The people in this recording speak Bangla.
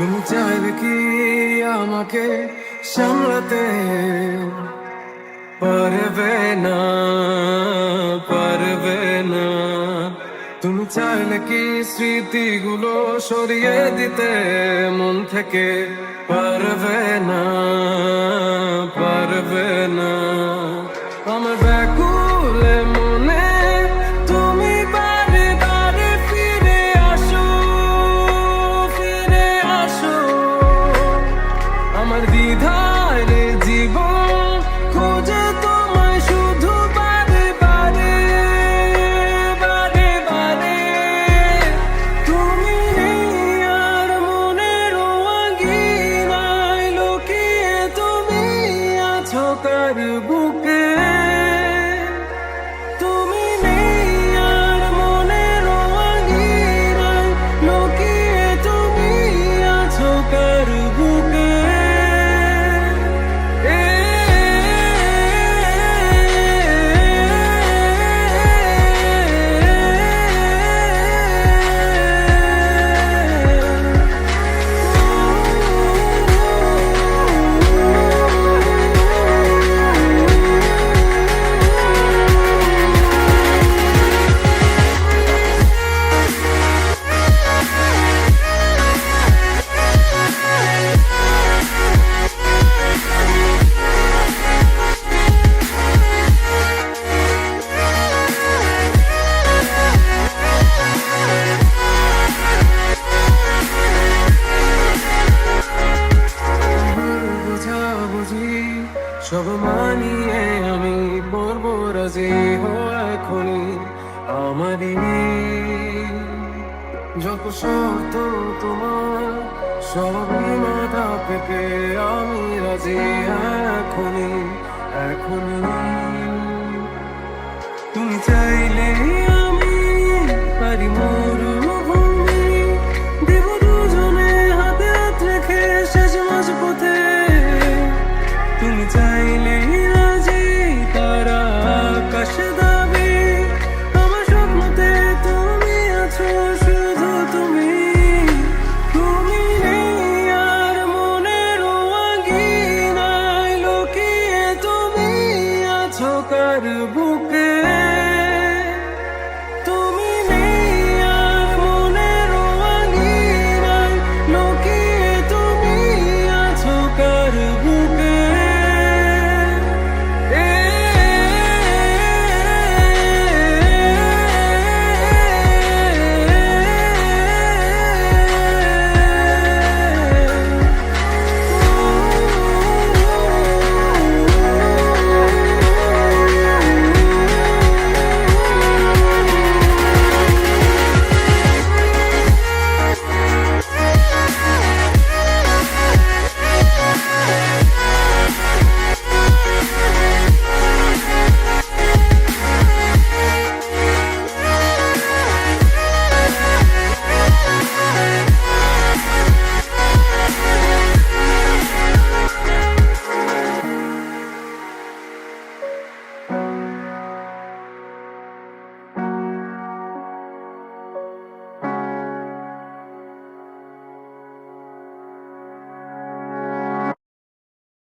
তুমি চাইবে কি আমাকে সামলাতে? পারবে না পারবে না। তুমি চাইলে কি স্মৃতিগুলো সরিয়ে দিতে? মন থেকে পারবে না। আছো কার বুকে? সব মানিয়ে আমি পড়ব রাজি হো এখনই আমারই যত শর্ত তোমার, সব মাথা পেতে আমি রাজি এখনই এখনই। তুমি চাই